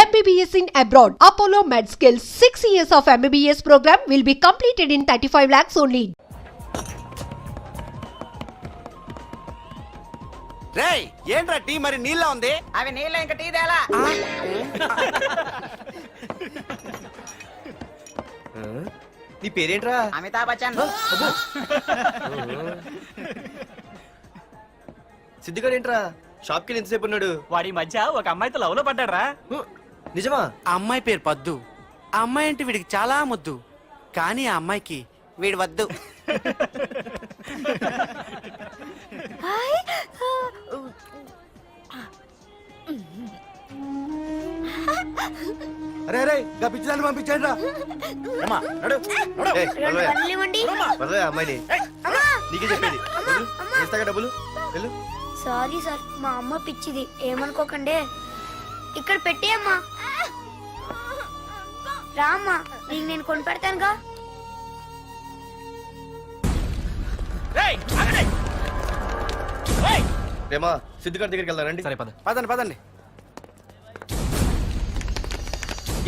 MBBS in abroad. Apollo MedSkill 6 years of MBBS program will be completed in 35 lakhs only. రేయ్ ఏంట్రా tea మరి నీళ్ళ ఉంది? అవి నీళ్ళు ఇంక టీ తేలా. నీ పేరేంట్రా? అమితాబ్ బచ్చన్. సిద్ధిగాడు ఏంట్రా? షాప్కి ఎంతసేపు ఉన్నాడు. వాడి మధ్య ఒక అమ్మాయితో లవ్లో పడ్డారా నిజమా? ఆ అమ్మాయి పేరు పద్దు. ఆ అమ్మాయి అంటే వీడికి చాలా ముద్దు. కానీ ఆ అమ్మాయికి వీడు వద్దు. అరే అరే గా పిచ్చిదాన్ని పంపించండి రా. అమ్మా, నడు, నడు. ఏయ్, వదలవే. వదలవే ఆ అమ్మాయిని. నీకే చెప్పేది. వదలు. ఇస్తాగా డబ్బులు? వెళ్ళు. సారీ సార్ మా అమ్మ పిచ్చిది. ఏమనుకోకండి. ఇక్కడ పెట్టేయమ్మా. రామ్మా నీకు నేను కొని పెడతానుగా. రేమా సిద్ధిగాడి దగ్గరికి వెళ్దాం రండి. సరే పద పదండి పదండి.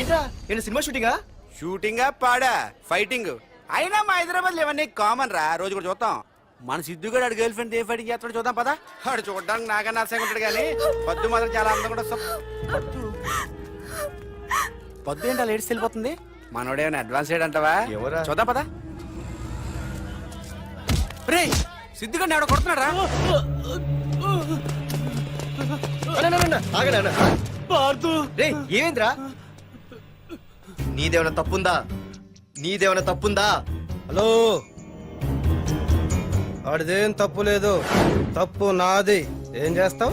ఏంట్రా ఏంటి సినిమా షూటింగా? షూటింగ్ పాడా ఫైటింగ్. అయినా మా హైదరాబాద్ ఇవన్నీ కామన్ రా రోజు కూడా చూద్దాం మన సిద్ధు గడు ఆడు గర్ల్ ఫ్రెండ్ ఏ ఫైటింగ్ చేస్తాడు చూద్దాం పదా. ఆడు చూడడానికి నాకన్నా అసహ్యంగా ఉంటాడు కానీ పద్దు మాత్రం చాలా అందంగా కూడా పద్దు ఏంటో లేడీస్ వెళ్ళిపోతుంది? మనోడేమైనా అడ్వాన్స్ అంటావా? ఎవరా? చూద్దాం పదా. రే సిద్ధుగడిని ఆడ కొడుతున్నాడు రా ఆగనా రే ఏమైందిరా? నీదేమైనా తప్పుందా? నీదేమైనా తప్పుందా? హలో. ఆడిదేం తప్పు లేదు. తప్పు నాది. ఏం చేస్తావు?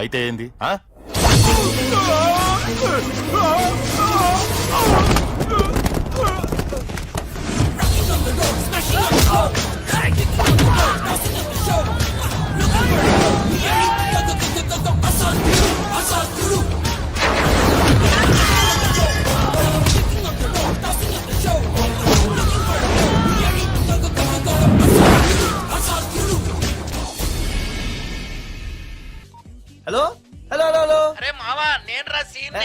అయితే ఏంది ఆ? Hello hello hello hello. అరే మావా నేను రా సీన్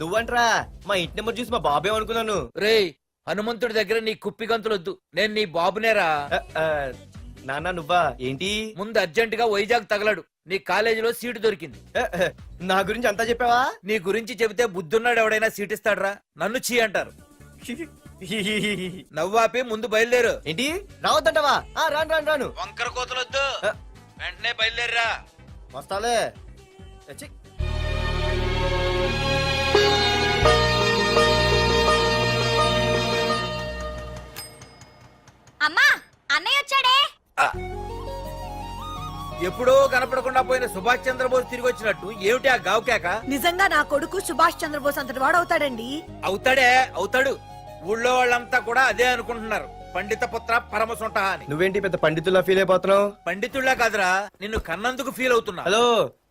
నువ్వంట్రా మా ఇంటి నెంబర్ చూసి మా బాబే అనుకున్నాను. రేయ్ హనుమంతుడి దగ్గర నీ కుప్పి గంతులొద్దు. నేను నీ బాబునేరా. నాన్న నువ్వా? ఏంటి? ముందు అర్జెంట్గా వైజాగ్ తగలడు. నీ కాలేజీలో సీటు దొరికింది. నా గురించి అంతా చెప్పావా? నీ గురించి చెబితే బుద్ధున్నాడు ఎవడైనా సీట్ ఇస్తాడ్రా నన్ను చీ అంటారు. నవ్వాపి ముందు బయలుదేరు. ఏంటి? రావద్దంటావా? ఆ, రాను రాను రాను. వంకర కోతలొద్దు. వెంటనే బయలుదేరరా. వస్తాలే. అమ్మా అన్నయ్య వచ్చాడే? ఎప్పుడో కనపడకుండా పోయిన సుభాష్ చంద్రబోస్ తిరిగి వచ్చినట్టు ఏమిటి ఆ గావుకేక నిజంగా నా కొడుకు సుభాష్ చంద్రబోస్ అంతటి వాడు అవుతాడండి? అవుతాడే అవుతాడు. ఊళ్ళో వాళ్ళంతా కూడా అదే అనుకుంటున్నారు. పండిత పుత్ర పరమ సొంట అని. నువ్వేంటి పెద్ద పండితుల్లా ఫీల్ అయిపోతున్నావు? పండితుళ్ళ కాదురా నిన్ను కన్నందుకు ఫీల్ అవుతున్నా. హలో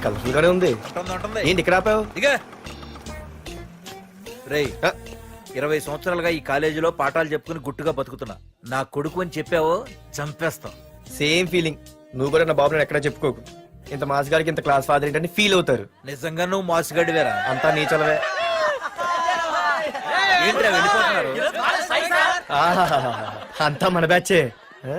కలర్ఫుల్ గానే ఉంది. ఉంటుంది, ఉంటుంది. ఏంటి ఇక్కడ ఆపావు? దిగా రేయ్ ఆ, ఇరవై సంవత్సరాలుగా ఈ కాలేజీలో పాఠాలు చెప్పుకుని గుట్టుగా బతుకుతున్నా. నా కొడుకు అని చెప్పావో చంపేస్తాం. Same feeling. నువ్వు కూడా నా బాబు నేను ఎక్కడా చెప్పుకోకు. ఇంత మాస్ గారికి ఇంత క్లాస్ ఫాదర్ ఏంటని ఫీల్ అవుతారు. నిజంగా నువ్వు మాసుగడివేరా? అంతా నీచలవే. ఏంట్రా వెళ్ళిపోతున్నారు? ఆహాహాహా. అంతా మన బ్యాచే. ఆ?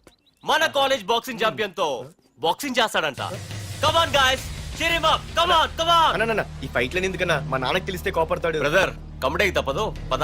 మన కాలేజ్ బాక్సింగ్ ఛాంపియన్తో బాక్సింగ్ చేస్తాడంట come on guys come on come on అన్న, అన్న, ఈ ఫైట్లని ఎందుకన్నా మా నాన్నకి తెలిస్తే కోపడతాడు? బ్రదర్ కమడేకి తప్పదు. పద.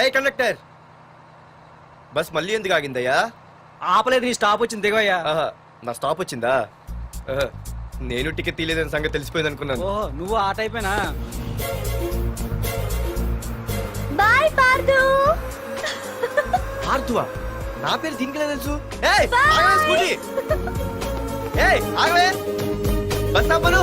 ఏ కండక్టర్? బస్ మళ్ళీ ఎందుకు ఆగిందయ్యా? ఆపలేదు నీ స్టాప్ వచ్చింది దిగోయ్యా ఆహా, నా స్టాప్ వచ్చిందా? ఆహా, నేను టికెట్ తీయలేదని సంగతి తెలిసిపోయింది అనుకున్నాను. ఓహో నువ్వు ఆ టైపేనా? బాయ్ పార్దు. ఆర్తువా నా పేరు దీనికి తెలుసు? ఏయ్ ఆగవే స్కూటీ. ఏయ్ ఆగవే. బస్ ఆపను.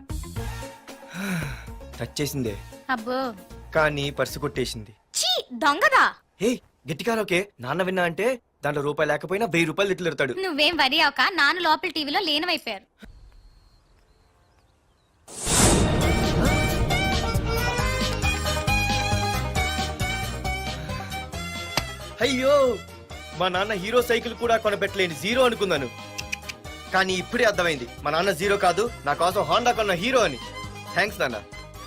టచ్ చేసిందే అబ్బో. కానీ పర్సు కొట్టేసింది. చీ దొంగదా? హే గట్టిగా ఓకే నాన్న విన్నా అంటే దాంట్లో రూపాయి లేకపోయినా వెయ్యి రూపాయలు ఇట్లు ఎడతాడు నువ్వేం వరి అవక నాన్న లోపల టీవీలో లేనవైపోయారు అయ్యో మా నాన్న హీరో సైకిల్ కూడా కొనబెట్టలేని జీరో అనుకున్నాను. కానీ ఇప్పుడే అర్థమైంది మా నాన్న జీరో కాదు నా కోసం హోండా కొన్న హీరో అని. థ్యాంక్స్ నాన్న.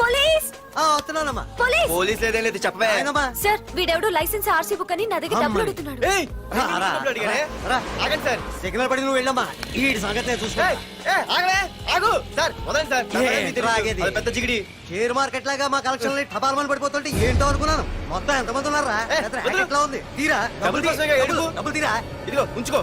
పోలీస్! ఆ, వస్తున్నానమ్మా. పోలీస్! పోలీస్ లేదేం లేదు చెప్పవే. ఆయనమ్మా. సార్ వీడెవడు లైసెన్స్ ఆర్సీ బుక్ అని నా దగ్గర డబ్బులు అడుగుతున్నాడు. ఏయ్, రా, రా, డబ్బులు అడిగానే? రా. ఆగండి సార్. సిగ్నల్ పడి నువ్వు వెళ్ళమ్మా. ఈ సంగతి చూసుకో. ఏయ్, ఏయ్, ఆగవే, ఆగు. సార్ వదండి సార్. నా ఏ, పేరు మీకు తెలుసు. ఆగేది? అది పెద్ద జిగిడి. షేర్ మార్కెట్ లాగా మా కలెక్షన్ టపాల్మని పడిపోతుంటే ఏంటో అనుకున్నాను. మొత్తం ఎంతమంది ఉన్నారా ఏ, వదిలు. racket లా ఉంది. తీరా. డబ్బులు డబ్బులు తీ, కోసమేగా డబ్బులు, ఏడుపు. డబ్బులు తీరా. ఇదిగో ఉంచుకో.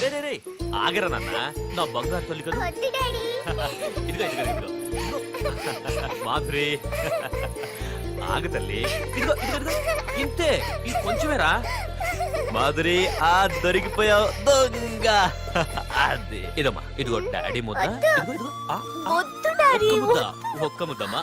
రే రే రే ఆగరా నాన్న. నా బంగారు తల్లి కదా. ఇదిగో ఇదిగో ఇదిగో. మాధురి. ఆగు తల్లి. ఇదిగో ఇదిగో ఇదిగో. ఇంతే ఇది కొంచెమేరా. మాధురి ఆ దొరికిపోయావు దొంగ. అది. ఇదమ్మా ఇదిగో డాడీ ముద్ద. ఇదిగో ఇదిగో ఆ, ఆ, వద్దు డాడీ ఒక్క ముద్ద ఒక్క ముద్దమ్మా.